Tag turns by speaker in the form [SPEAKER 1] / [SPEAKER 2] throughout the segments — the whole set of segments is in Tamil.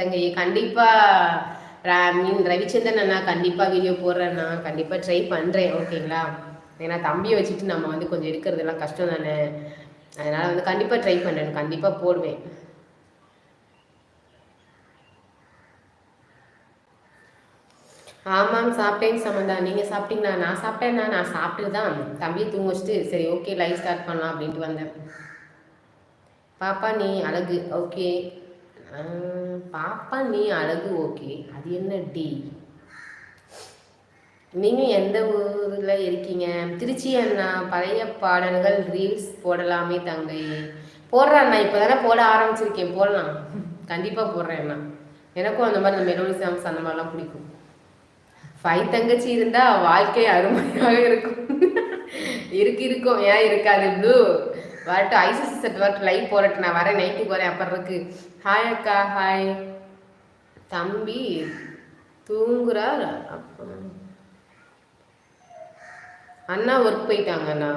[SPEAKER 1] தங்கையை கண்டிப்பா மீன் ரவிச்சந்திரன் அண்ணா கண்டிப்பா வீடியோ போடுறேன்னா கண்டிப்பா ட்ரை பண்றேன் ஓகேங்களா ஏன்னா தம்பியை வச்சுட்டு நம்ம வந்து கொஞ்சம் இருக்கிறதெல்லாம் கஷ்டம் தானே? அதனால வந்து கண்டிப்பா ட்ரை பண்றேன் கண்டிப்பா போடுவேன். ஆமாம் சாப்பிட்டேன் சமந்தா. நீங்கள் சாப்பிட்டீங்களா? நான் சாப்பிட்டேன்னா நான் சாப்பிட்டு தான் தம்பியை தூங்க வச்சுட்டு சரி ஓகே லைவ் ஸ்டார்ட் பண்ணலாம் அப்படின்ட்டு வந்தேன். பாப்பா நீ அழகு. ஓகே பாப்பா நீ அழகு ஓகே. அது என்ன டி? நீங்கள் எந்த ஊரில் இருக்கீங்க? திருச்சி அண்ணா பழைய பாடல்கள் ரீல்ஸ் போடலாமே தங்கை. போடுறேன் அண்ணா இப்போ தானே போட ஆரம்பிச்சிருக்கேன். போடலாம். கண்டிப்பாக போடுறேன் அண்ணா. எனக்கும் அந்த மாதிரி மெலோடி சாங்ஸ் அந்த மாதிரிலாம் பிடிக்கும். ஃபைவ் தங்கச்சி இருந்தா வாழ்க்கை அருமையாக இருக்கும். இருக்கு இருக்கும். ஏன் இருக்காது ப்ளூ வரட்டும். ஐசிசி செட் வரட்டும் லைவ் போறட்டு நான் வரேன். நைட்டுக்கு வரேன். அப்புறம் இருக்கு. ஹாய் அக்கா ஹாய் தம்பி தூங்குறார். அண்ணா ஒர்க் போயிட்டாங்க அண்ணா.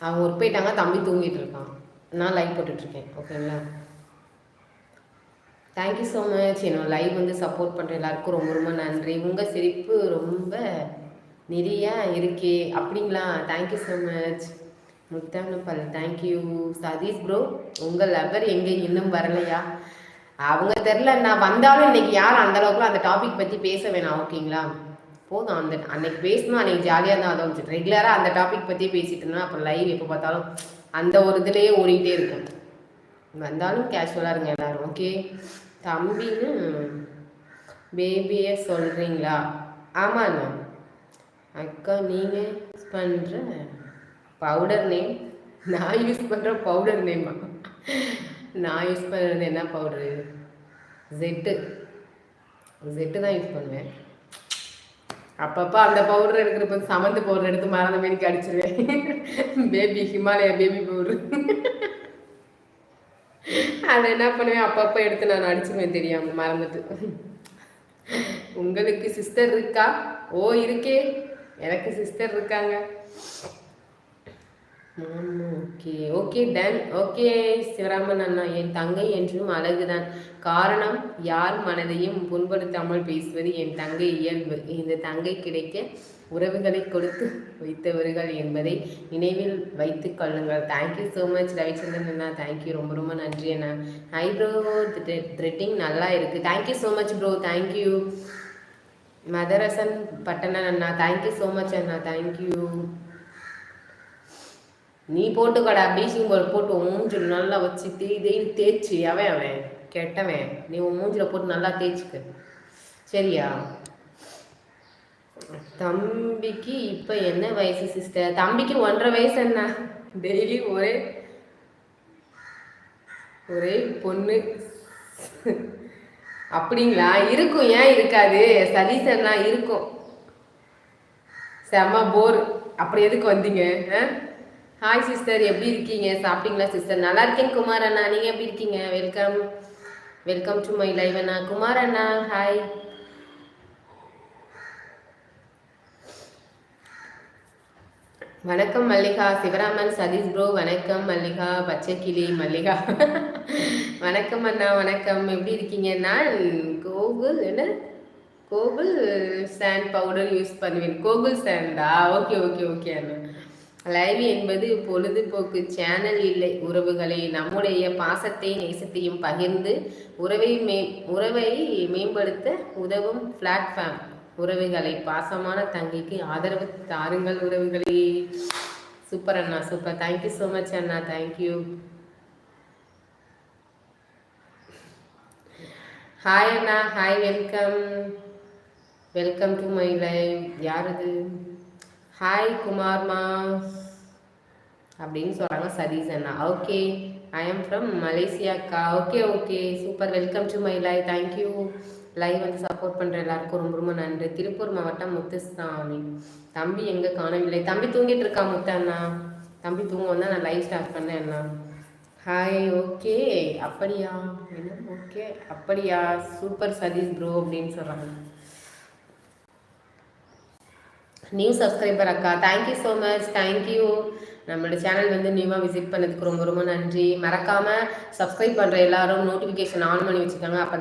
[SPEAKER 1] அவங்க ஒர்க் போயிட்டாங்க. தம்பி தூங்கிட்டு இருக்கான். நான் லைவ் போட்டுட்ருக்கேன். ஓகேங்களா தேங்க்யூ ஸோ மச் என்னோட லைவ் வந்து சப்போர்ட் பண்ணுற எல்லாருக்கும் ரொம்ப ரொம்ப நன்றி. உங்கள் சிரிப்பு ரொம்ப நிறைய இருக்கே. அப்படிங்களா? தேங்க்யூ ஸோ மச் முத்தானப்பல் தேங்க்யூ சதீஷ் ப்ரோ உங்கள் லவர் எங்கே இன்னும் வரலையா? அவங்க தெரில நான் வந்தாலும் இன்னைக்கு யாரும் அந்த அளவுக்குலாம் அந்த டாபிக் பற்றி பேச வேணாம் ஓகேங்களா போதும் அந்த அன்னைக்கு பேசணும் அன்னைக்கு ஜாலியாக தான் அதை ரெகுலராக அந்த டாபிக் பற்றி பேசிட்டு இருந்தோம் அப்புறம் லைவ் எப்போ பார்த்தாலும் அந்த ஒரு இதுலேயே ஓடிக்கிட்டே இருக்கும். வந்தாலும் கேஷுவலாக இருங்க எல்லாரும் ஓகே தம்பின்னு பேபியை சொல்கிறீங்களா ஆமாண்ணா. அக்கா நீங்கள் பண்ணுற பவுடர் நேம் நான் யூஸ் பண்ணுற பவுடர் நேமா நான் யூஸ் பண்ணுறது என்ன பவுடரு ஜெட்டு ஜெட்டு தான் யூஸ் பண்ணுவேன். அப்பப்போ அந்த பவுடர் எடுக்கிறப்ப சமந்து பவுடர் எடுத்து மறந்த மாரி அடிச்சிருவேன் பேபி ஹிமாலயா பேபி பவுடர் அதை என்ன பண்ணுவேன்? அப்பப்போ எடுத்து நான் அடிச்சிருவேன் தெரியாமல் மறந்துட்டு. உங்களுக்கு சிஸ்டர் இருக்கா? ஓ இருக்கே. எனக்கு சிஸ்டர் இருக்காங்க. Okay okay done okay Sivaraman அண்ணா என் தங்கை என்றும் அழகுதான். காரணம் யார் மனதையும் புண்படுத்தாமல் பேசுவது என் தங்கை இயல்பு. இந்த தங்கை கிடைக்க உறவுகளை கொடுத்து வைத்தவர்கள் என்பதை நினைவில் வைத்து கொள்ளுங்கள். Thank you so much Ravichandran Anna. Thank you ரொம்ப ரொம்ப நன்றி அண்ணா. ஐப்ரோ த்ரெட்டிங் நல்லா இருக்குது thank you so much bro thank you மதரசன் பட்டணன் அண்ணா. தேங்க்யூ ஸோ மச் அண்ணா. தேங்க்யூ நீ போட்டுக்கடா ப்ளீச்சிங் பவுடர் போட்டு மூஞ்சில் நல்லா வச்சு தேய்தேன்னு தேய்ச்சி அவன் அவன் கெட்டவன். நீ உன் மூஞ்சில் போட்டு நல்லா தேய்ச்சிக்க. சரியா? தம்பிக்கு இப்போ என்ன வயசு சிஸ்டர் தம்பிக்கு ஒன்றரை வயசு என்ன? டெய்லி ஒரே ஒரே பொண்ணு. அப்படிங்களா? இருக்கும் ஏன் இருக்காது? சதீசன்லாம் இருக்கும். செம்ம போர் அப்படி எதுக்கு வந்தீங்க ஆ? ஹாய் சிஸ்டர் எப்படி இருக்கீங்க? சாப்பிட்டீங்களா சிஸ்டர் நல்லா இருக்கேன் குமார் அண்ணா. நீங்கள் எப்படி இருக்கீங்க? Welcome welcome to my live அண்ணா. குமார் அண்ணா ஹாய் வணக்கம் மல்லிகா. சிவராமன் சதீஷ் ப்ரோ வணக்கம் மல்லிகா. பச்சைக்கிளி மல்லிகா. வணக்கம் அண்ணா வணக்கம். எப்படி இருக்கீங்க? நான் கோகுல் என்ன? கோகுல் சாண்ட் பவுடர் யூஸ் பண்ணுவேன். கோகுல் சாண்டா ஓகே ஓகே ஓகே அண்ணா. லைவ் என்பது பொழுதுபோக்கு சேனல் இல்லை. உறவுகளை நம்முடைய பாசத்தை நேசத்தையும் பகிர்ந்து உறவை மே உறவை மேம்படுத்த உதவும் பிளாட்ஃபார்ம் உறவுகளை பாசமான தங்கிக்கு ஆதரவு தாருங்கள் உறவுகளே. Super Anna super thank you so much Anna. Thank you hi Anna. Hi welcome welcome to my live யார் அது? ஹாய் குமார்மா அப்படின்னு சொல்கிறாங்க சதீஷ் அண்ணா. Okay I am from மலேசியாக்கா okay okay super welcome to my live thank you live வந்து சப்போர்ட் பண்ணுற எல்லாருக்கும் ரொம்ப ரொம்ப நன்றி. திருப்பூர் மாவட்டம் முத்துசாமி. தம்பி எங்கே காணவில்லை. தம்பி தூங்கிட்டு இருக்கா முத்து அண்ணா? தம்பி தூங்க வந்தால் நான் லைவ் ஸ்டார்ட் பண்ணேன் அண்ணா. ஹாய் ஓகே அப்படியா? என்ன? ஓகே அப்படியா? சூப்பர் சதீஷ் ப்ரோ அப்படின்னு சொல்கிறாங்க நியூ சப்ஸ்கிரைபர் அக்கா. Thank you so much thank you நம்மளோட சேனல் வந்து நியூவாக விசிட் பண்ணதுக்கு ரொம்ப ரொம்ப நன்றி. மறக்காமல் சப்ஸ்கிரைப் பண்ணுற எல்லாரும் நோட்டிஃபிகேஷன் ஆன் பண்ணி வச்சுக்கோங்க. அப்போ